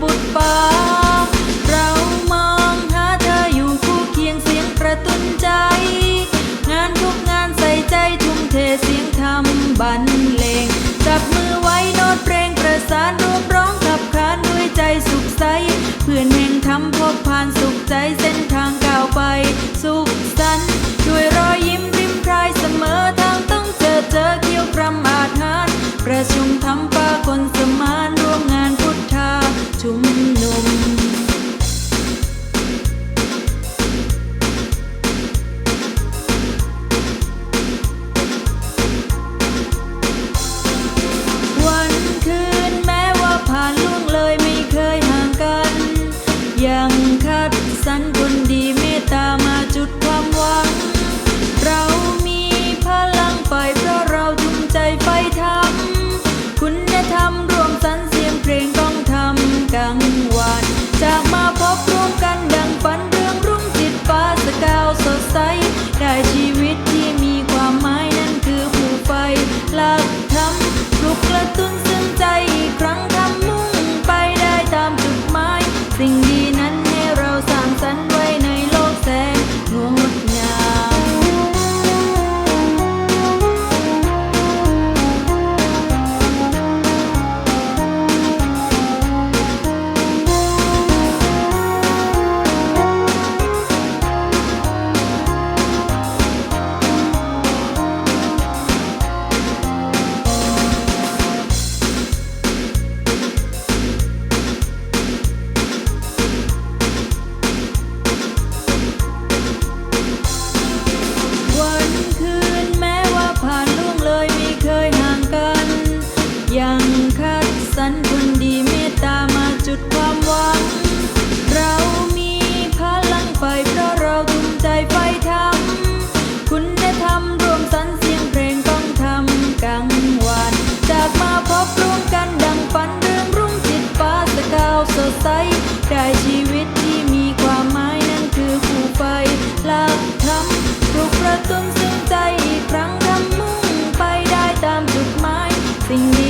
บุตรปาเรามองหาเธออยู่คู่เคียงเสียงประตุ้นใจ งานทุกงานใส่ใจทุ่มเทเสียงทำบรรเลง จับมือไว้โน้ตเพลงประสานรวมร้องขับขานด้วยใจสุขใส เพื่อนแห่งทำพบผ่านสุขใจเส้นทาง เมตตามาจุดความหวัง เรามีพลังไฟเพราะเราทุ่มใจไฟทำคุณธรรมรวมสรรเสียงเพลงต้องทำกลางวัน จากมาพบร่วมกันดังฝันเรื่องรุ่งจิตฟ้าสกาวสดใส ได้ชีวิตที่มีความหมายนั่นคือผู้ไฟหลักธรรมปลุกกระตุ้นซึ้งใจอีกครั้งทำมุ่งไปได้ตามจุดหมายสิ่งดี